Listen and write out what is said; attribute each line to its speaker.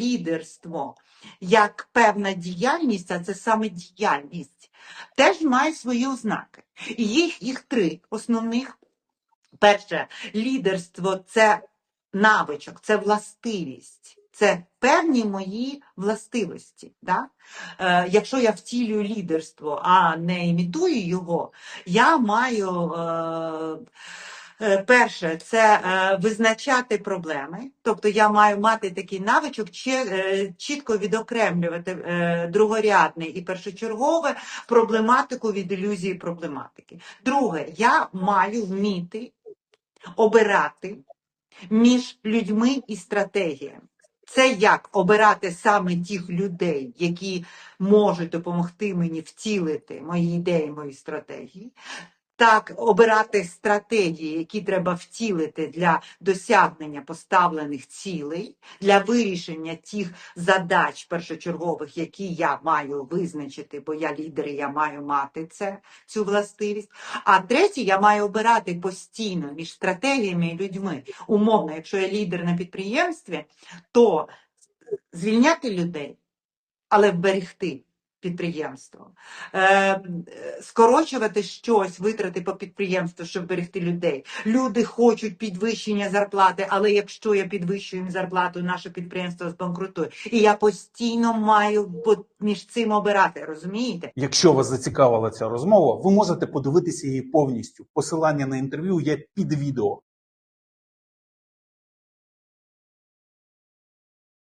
Speaker 1: лідерство як певна діяльність, а це саме діяльність, теж має свої ознаки. Їх, їх три основних. Перше, лідерство це навичок, це властивість, це певні мої властивості. Да? Е, якщо я втілюю лідерство, а не імітую його, я маю. Е, Перше, це е, визначати проблеми, тобто я маю мати такий навичок е, чітко відокремлювати е, другорядне і першочергове проблематику від ілюзії проблематики. Друге, я маю вміти обирати між людьми і стратегіями. Це як обирати саме тих людей, які можуть допомогти мені втілити мої ідеї, мої стратегії. Так, обирати стратегії, які треба втілити для досягнення поставлених цілей, для вирішення тих задач першочергових, які я маю визначити, бо я лідер, і я маю мати це, цю властивість. А третє, я маю обирати постійно між стратегіями і людьми. Умовно, якщо я лідер на підприємстві, то звільняти людей, але вберегти підприємство, е, е, скорочувати щось, витрати по підприємству, щоб берегти людей. Люди хочуть підвищення зарплати, але якщо я підвищую їм зарплату, наше підприємство збанкрутує. І я постійно маю між цим обирати, розумієте?
Speaker 2: Якщо вас зацікавила ця розмова, ви можете подивитися її повністю. Посилання на інтерв'ю є під відео.